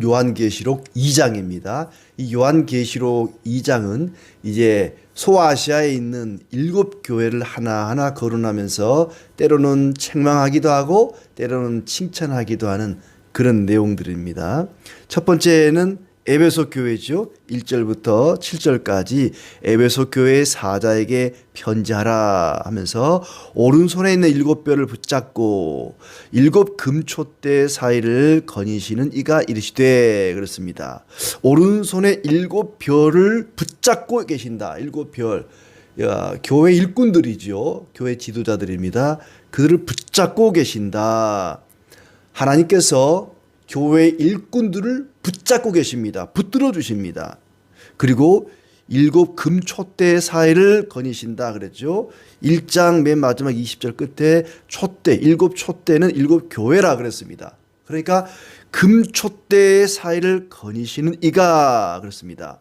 요한계시록 2장입니다. 이 요한계시록 2장은 이제 소아시아에 있는 일곱 교회를 하나하나 거론하면서 때로는 책망하기도 하고 때로는 칭찬하기도 하는 그런 내용들입니다. 첫 번째는 에베소 교회죠. 1절부터 7절까지 에베소 교회 사자에게 편지하라 하면서 오른손에 있는 일곱 뼈를 붙잡고 일곱 금초대 사이를 거니시는 이가 이르시되 그렇습니다. 오른손에 일곱 뼈를 붙잡고 계신다. 일곱 별. 야, 교회 일꾼들이죠. 교회 지도자들입니다. 그들을 붙잡고 계신다. 하나님께서 교회 일꾼들을 붙잡고 계십니다. 붙들어 주십니다. 그리고 일곱 금촛대 사이를 거니신다 그랬죠. 1장 맨 마지막 20절 끝에 촛대, 일곱 촛대는 일곱 교회라 그랬습니다. 그러니까 금촛대 사이를 거니시는 이가 그렇습니다.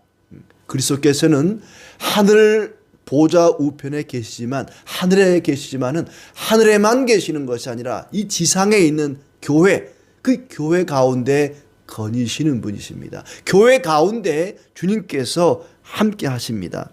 그리스도께서는 하늘 보좌 우편에 계시지만 하늘에 계시지만은 하늘에만 계시는 것이 아니라 이 지상에 있는 교회 그 교회 가운데 거니시는 분이십니다. 교회 가운데 주님께서 함께 하십니다.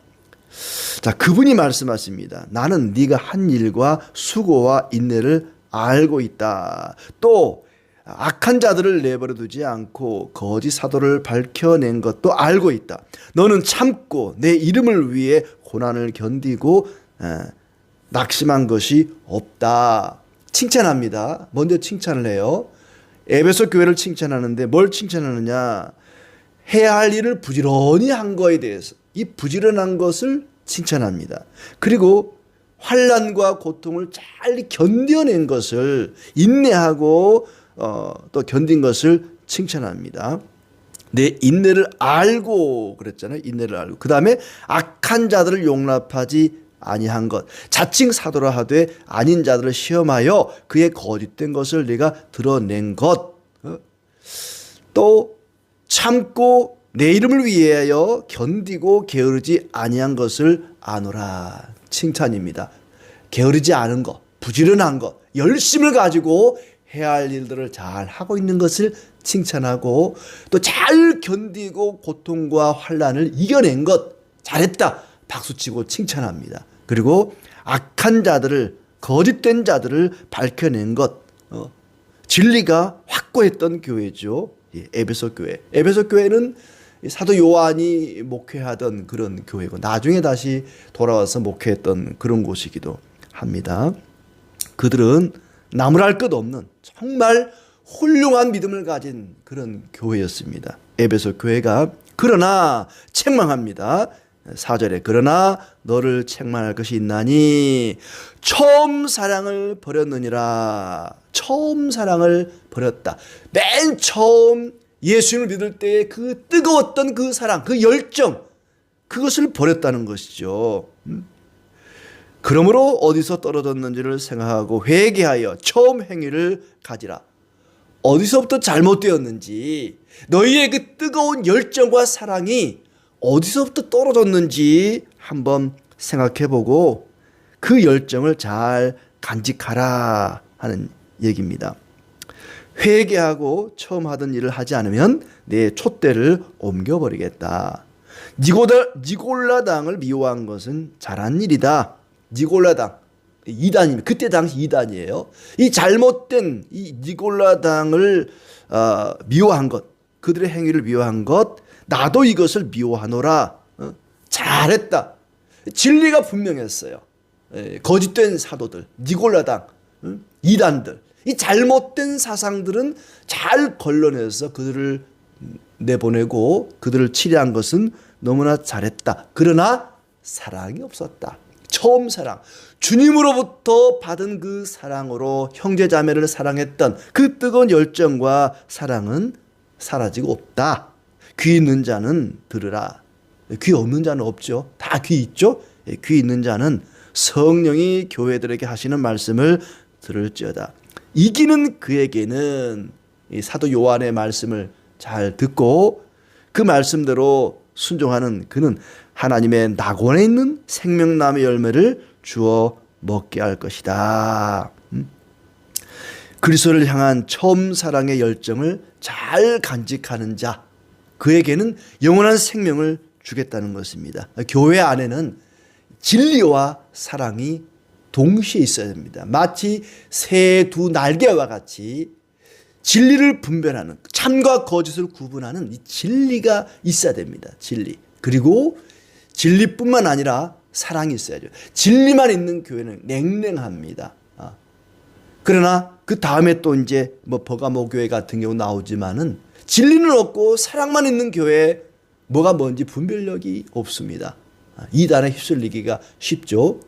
자, 그분이 말씀하십니다. 나는 네가 한 일과 수고와 인내를 알고 있다. 또 악한 자들을 내버려 두지 않고 거짓 사도를 밝혀낸 것도 알고 있다. 너는 참고 내 이름을 위해 고난을 견디고 에, 낙심한 것이 없다. 칭찬합니다. 먼저 칭찬을 해요. 에베소 교회를 칭찬하는데 뭘 칭찬하느냐? 해야 할 일을 부지런히 한 거에 대해서 이 부지런한 것을 칭찬합니다. 그리고 환란과 고통을 잘 견뎌낸 것을 인내하고 어, 또 견딘 것을 칭찬합니다. 내 인내를 알고 그랬잖아요. 인내를 알고. 그 다음에 악한 자들을 용납하지 아니한 것 자칭 사도라 하되 아닌 자들을 시험하여 그의 거짓된 것을 네가 드러낸 것 어? 또 참고 내 이름을 위하여 견디고 게으르지 아니한 것을 아노라 칭찬입니다. 게으르지 않은 것, 부지런한 것, 열심을 가지고 해야 할 일들을 잘 하고 있는 것을 칭찬하고 또 잘 견디고 고통과 환란을 이겨낸 것 잘했다. 박수치고 칭찬합니다. 그리고 악한 자들을 거짓된 자들을 밝혀낸 것 어, 진리가 확고했던 교회죠. 예, 에베소 교회. 에베소 교회는 사도 요한이 목회하던 그런 교회고 나중에 다시 돌아와서 목회했던 그런 곳이기도 합니다. 그들은 나무랄 것 없는 정말 훌륭한 믿음을 가진 그런 교회였습니다. 에베소 교회가 그러나 책망합니다. 4절에 그러나 너를 책망할 것이 있나니 처음 사랑을 버렸느니라. 처음 사랑을 버렸다. 맨 처음 예수님을 믿을 때의 그 뜨거웠던 그 사랑 그 열정 그것을 버렸다는 것이죠. 음? 그러므로 어디서 떨어졌는지를 생각하고 회개하여 처음 행위를 가지라. 어디서부터 잘못되었는지 너희의 그 뜨거운 열정과 사랑이 어디서부터 떨어졌는지 한번 생각해 보고 그 열정을 잘 간직하라 하는 얘기입니다. 회개하고 처음 하던 일을 하지 않으면 내 촛대를 옮겨버리겠다. 니고다, 니골라당을 미워한 것은 잘한 일이다. 니골라당. 이단입니다. 그때 당시 이단이에요. 이 잘못된 이 니골라당을 어, 미워한 것, 그들의 행위를 미워한 것, 나도 이것을 미워하노라. 어? 잘했다. 진리가 분명했어요. 에, 거짓된 사도들, 니골라당, 어? 이단들, 이 잘못된 사상들은 잘 걸러내서 그들을 내보내고 그들을 치료한 것은 너무나 잘했다. 그러나 사랑이 없었다. 처음 사랑. 주님으로부터 받은 그 사랑으로 형제 자매를 사랑했던 그 뜨거운 열정과 사랑은 사라지고 없다. 귀 있는 자는 들으라. 귀 없는 자는 없죠. 다 귀 있죠? 예, 귀 있는 자는 성령이 교회들에게 하시는 말씀을 들을지어다. 이기는 그에게는 사도 요한의 말씀을 잘 듣고 그 말씀대로 순종하는 그는 하나님의 낙원에 있는 생명나무의 열매를 주어 먹게 할 것이다. 음? 그리스도를 향한 처음 사랑의 열정을 잘 간직하는 자 그에게는 영원한 생명을 주겠다는 것입니다. 교회 안에는 진리와 사랑이 동시에 있어야 됩니다. 마치 새 두 날개와 같이 진리를 분별하는 참과 거짓을 구분하는 이 진리가 있어야 됩니다. 진리. 그리고 진리뿐만 아니라 사랑이 있어야죠. 진리만 있는 교회는 냉랭합니다. 아. 그러나 그 다음에 또 이제 뭐 버가모 교회 같은 경우 나오지만은 진리는 없고 사랑만 있는 교회에 뭐가 뭔지 분별력이 없습니다. 아, 이단에 휩쓸리기가 쉽죠.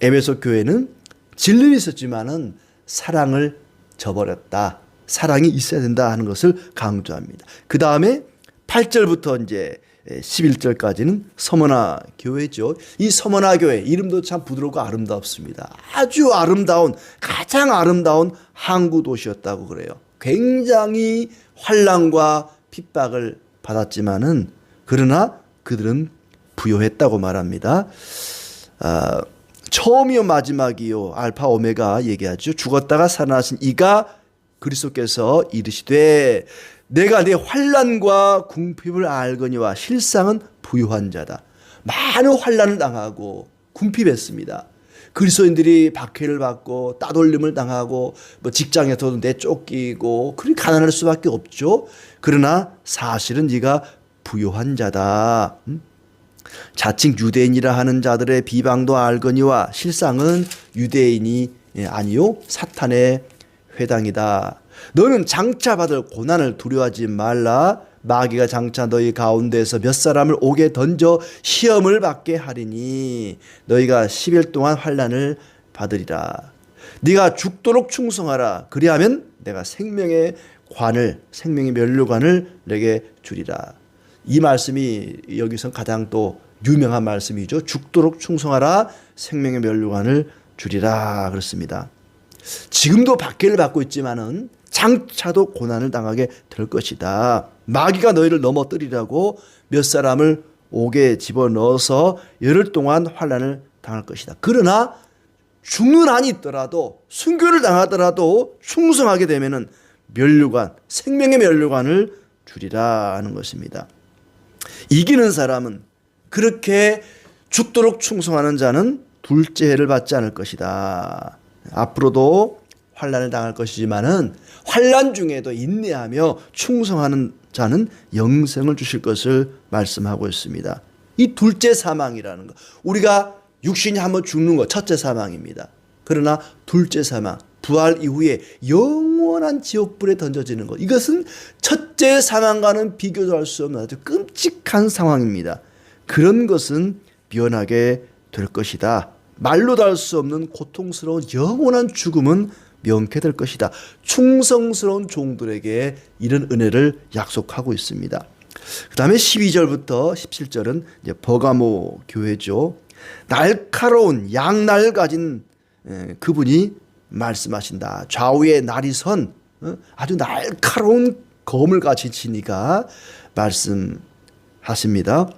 에베소 교회는 진리는 있었지만은 사랑을 저버렸다. 사랑이 있어야 된다 하는 것을 강조합니다. 그 다음에 8절부터 이제 11절까지는 서머나 교회죠. 이 서머나 교회 이름도 참 부드럽고 아름답습니다. 아주 아름다운 가장 아름다운 항구 도시였다고 그래요. 굉장히 환란과 핍박을 받았지만은 그러나 그들은 부요했다고 말합니다. 아, 처음이요 마지막이요 알파 오메가 얘기하죠. 죽었다가 살아나신 이가 그리스도께서 이르시되 내가 내 환란과 궁핍을 알거니와 실상은 부유한 자다. 많은 환란을 당하고 궁핍했습니다. 그리스도인들이 박해를 받고 따돌림을 당하고 뭐 직장에서도 내쫓기고 그리 가난할 수밖에 없죠. 그러나 사실은 네가 부유한 자다. 음? 자칭 유대인이라 하는 자들의 비방도 알거니와 실상은 유대인이 아니요 사탄의 회당이다. 너는 장차 받을 고난을 두려워하지 말라. 마귀가 장차 너희 가운데서 몇 사람을 옥에 던져 시험을 받게 하리니 너희가 10일 동안 환란을 받으리라. 네가 죽도록 충성하라. 그리하면 내가 생명의 관을 생명의 면류관을 내게 주리라. 이 말씀이 여기서 가장 또 유명한 말씀이죠. 죽도록 충성하라. 생명의 면류관을 주리라 그렇습니다. 지금도 박해를 받고 있지만은 장차도 고난을 당하게 될 것이다. 마귀가 너희를 넘어뜨리라고 몇 사람을 옥에 집어넣어서 열흘 동안 환란을 당할 것이다. 그러나 죽는 한이 있더라도 순교를 당하더라도 충성하게 되면은 면류관, 생명의 면류관을 주리라 하는 것입니다. 이기는 사람은 그렇게 죽도록 충성하는 자는 둘째 해를 받지 않을 것이다. 앞으로도 환란을 당할 것이지만은 환란 중에도 인내하며 충성하는 자는 영생을 주실 것을 말씀하고 있습니다. 이 둘째 사망이라는 거. 우리가 육신이 한번 죽는 거 첫째 사망입니다. 그러나 둘째 사망, 부활 이후에 영원한 지옥불에 던져지는 것. 이것은 첫째 사망과는 비교도 할 수 없는 아주 끔찍한 상황입니다. 그런 것은 변하게 될 것이다. 말로도 할 수 없는 고통스러운 영원한 죽음은 명쾌될 것이다. 충성스러운 종들에게 이런 은혜를 약속하고 있습니다. 그 다음에 12절부터 17절은 이제 버가모 교회죠. 날카로운 양날 가진 그분이 말씀하신다. 좌우에 날이 선 어? 아주 날카로운 검을 가지치니까 말씀하십니다.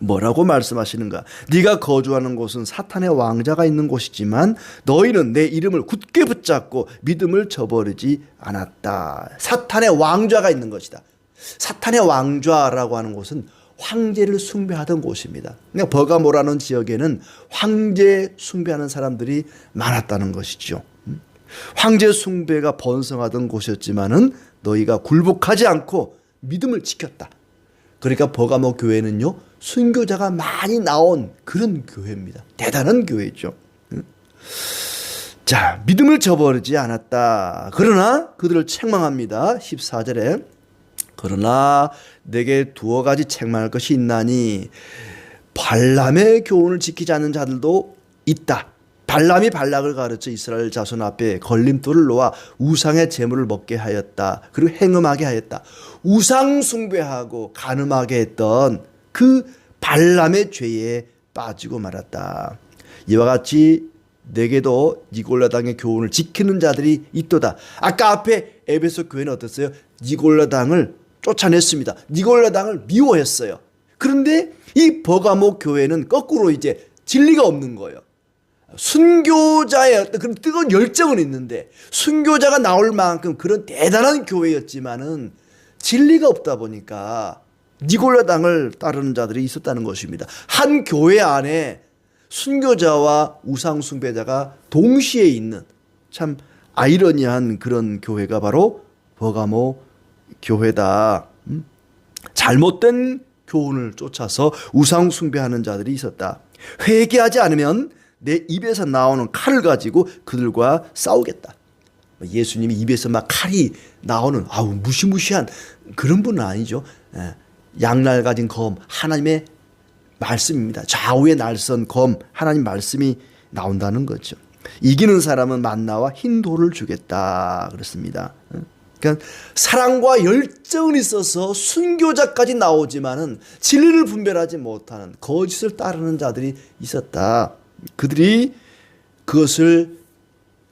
뭐라고 말씀하시는가? 네가 거주하는 곳은 사탄의 왕자가 있는 곳이지만 너희는 내 이름을 굳게 붙잡고 믿음을 저버리지 않았다. 사탄의 왕좌가 있는 것이다. 사탄의 왕좌라고 하는 곳은 황제를 숭배하던 곳입니다. 그러니까 버가모라는 지역에는 황제 숭배하는 사람들이 많았다는 것이죠. 황제 숭배가 번성하던 곳이었지만은 너희가 굴복하지 않고 믿음을 지켰다. 그러니까 버가모 교회는요 순교자가 많이 나온 그런 교회입니다. 대단한 교회죠. 자 믿음을 저버리지 않았다. 그러나 그들을 책망합니다. 14절에 그러나 내게 두어 가지 책망할 것이 있나니 발람의 교훈을 지키지 않는 자들도 있다. 발람이 발락을 가르쳐 이스라엘 자손 앞에 걸림돌을 놓아 우상의 재물을 먹게 하였다. 그리고 행음하게 하였다. 우상 숭배하고 간음하게 했던 그 발람의 죄에 빠지고 말았다. 이와 같이 내게도 니골라당의 교훈을 지키는 자들이 있도다. 아까 앞에 에베소 교회는 어땠어요? 니골라당을 쫓아냈습니다. 니골라당을 미워했어요. 그런데 이 버가모 교회는 거꾸로 이제 진리가 없는 거예요. 순교자의 어떤 그런 뜨거운 열정은 있는데 순교자가 나올 만큼 그런 대단한 교회였지만은 진리가 없다 보니까 니골라당을 따르는 자들이 있었다는 것입니다. 한 교회 안에 순교자와 우상 숭배자가 동시에 있는 참 아이러니한 그런 교회가 바로 버가모 교회다. 음? 잘못된 교훈을 쫓아서 우상 숭배하는 자들이 있었다. 회개하지 않으면 내 입에서 나오는 칼을 가지고 그들과 싸우겠다. 예수님이 입에서 막 칼이 나오는 아우 무시무시한 그런 분은 아니죠. 예. 양날 가진 검 하나님의 말씀입니다. 좌우에 날선 검 하나님 말씀이 나온다는 거죠. 이기는 사람은 만나와 흰 돌을 주겠다 그렇습니다. 그러니까 사랑과 열정은 있어서 순교자까지 나오지만은 진리를 분별하지 못하는 거짓을 따르는 자들이 있었다. 그들이 그것을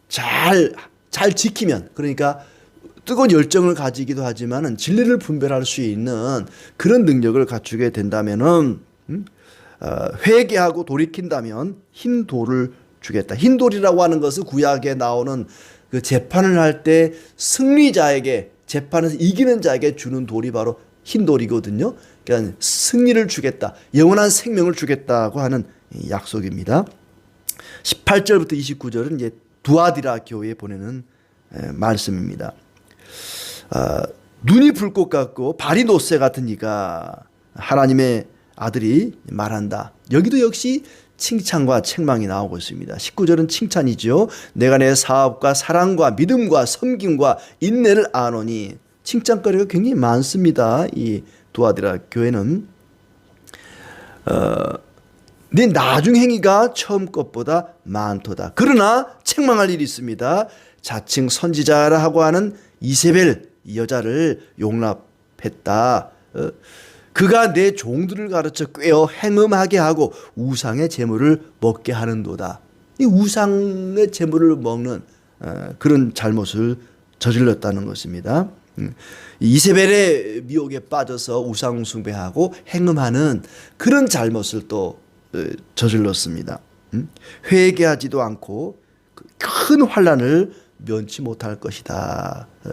잘, 잘 지키면, 그러니까 뜨거운 열정을 가지기도 하지만은 진리를 분별할 수 있는 그런 능력을 갖추게 된다면은, 음, 어, 회개하고 돌이킨다면 흰 돌을 주겠다. 흰 돌이라고 하는 것은 구약에 나오는 그 재판을 할 때 승리자에게 재판에서 이기는 자에게 주는 돌이 바로 흰 돌이거든요. 그러니까 승리를 주겠다. 영원한 생명을 주겠다고 하는 이 약속입니다. 18절부터 29절은 이제 두아디라 교회에 보내는 에, 말씀입니다. 아, 눈이 불꽃 같고 발이 노새 같으니까 하나님의 아들이 말한다. 여기도 역시 칭찬과 책망이 나오고 있습니다. 19절은 칭찬이죠. 내가 내 사업과 사랑과 믿음과 섬김과 인내를 아노니 칭찬거리가 굉장히 많습니다. 이 두아디라 교회는 어, 네 나중 행위가 처음 것보다 많도다. 그러나 책망할 일이 있습니다. 자칭 선지자라 하고 하는 이세벨 이 여자를 용납했다. 어, 그가 내 종들을 가르쳐 꿰어 행음하게 하고 우상의 재물을 먹게 하는도다. 이 우상의 재물을 먹는 어, 그런 잘못을 저질렀다는 것입니다. 음, 이세벨의 미혹에 빠져서 우상 숭배하고 행음하는 그런 잘못을 또 어, 저질렀습니다. 음, 회개하지도 않고 그큰 환란을 면치 못할 것이다. 어,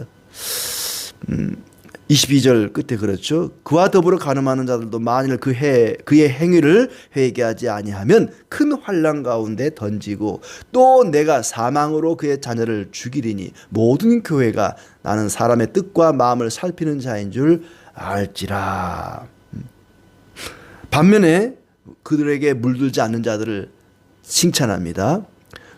음, 22절 끝에 그렇죠. 그와 더불어 가늠하는 자들도 만일 그 해, 그의 행위를 회개하지 아니하면 큰 환란 가운데 던지고 또 내가 사망으로 그의 자녀를 죽이리니 모든 교회가 나는 사람의 뜻과 마음을 살피는 자인 줄 알지라. 음. 반면에 그들에게 물들지 않는 자들을 칭찬합니다.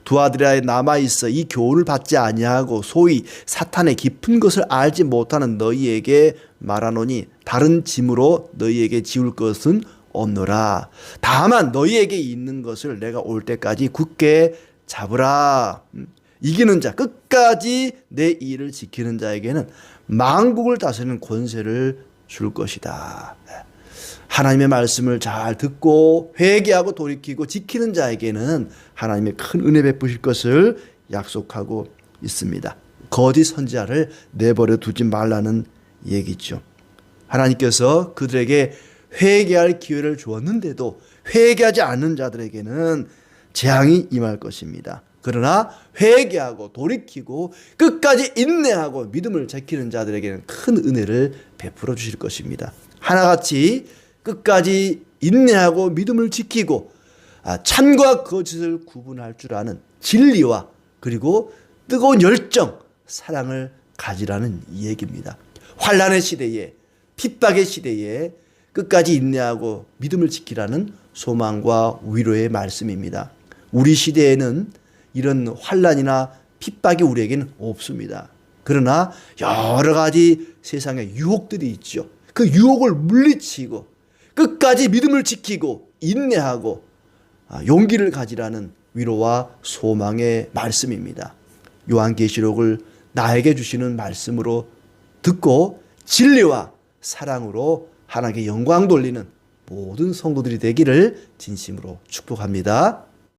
두 아들아에 남아 있어 이 교훈을 받지 아니하고 소위 사탄의 깊은 것을 알지 못하는 너희에게 말하노니 다른 짐으로 너희에게 지울 것은 없노라. 다만 너희에게 있는 것을 내가 올 때까지 굳게 잡으라. 음. 이기는 자 끝까지 내 일을 지키는 자에게는 만국을 다스리는 권세를 줄 것이다. 하나님의 말씀을 잘 듣고 회개하고 돌이키고 지키는 자에게는 하나님의 큰 은혜 베푸실 것을 약속하고 있습니다. 거짓 선지자를 내버려 두지 말라는 얘기죠. 하나님께서 그들에게 회개할 기회를 주었는데도 회개하지 않는 자들에게는 재앙이 임할 것입니다. 그러나 회개하고 돌이키고 끝까지 인내하고 믿음을 지키는 자들에게는 큰 은혜를 베풀어 주실 것입니다. 하나같이 끝까지 인내하고 믿음을 지키고 아, 참과 거짓을 구분할 줄 아는 진리와 그리고 뜨거운 열정, 사랑을 가지라는 이 얘기입니다. 환란의 시대에 핍박의 시대에 끝까지 인내하고 믿음을 지키라는 소망과 위로의 말씀입니다. 우리 시대에는 이런 환란이나 핍박이 우리에게는 없습니다. 그러나 여러 가지 세상에 유혹들이 있죠. 그 유혹을 물리치고 끝까지 믿음을 지키고 인내하고 아, 용기를 가지라는 위로와 소망의 말씀입니다. 요한계시록을 나에게 주시는 말씀으로 듣고 진리와 사랑으로 하나님께 영광 돌리는 모든 성도들이 되기를 진심으로 축복합니다.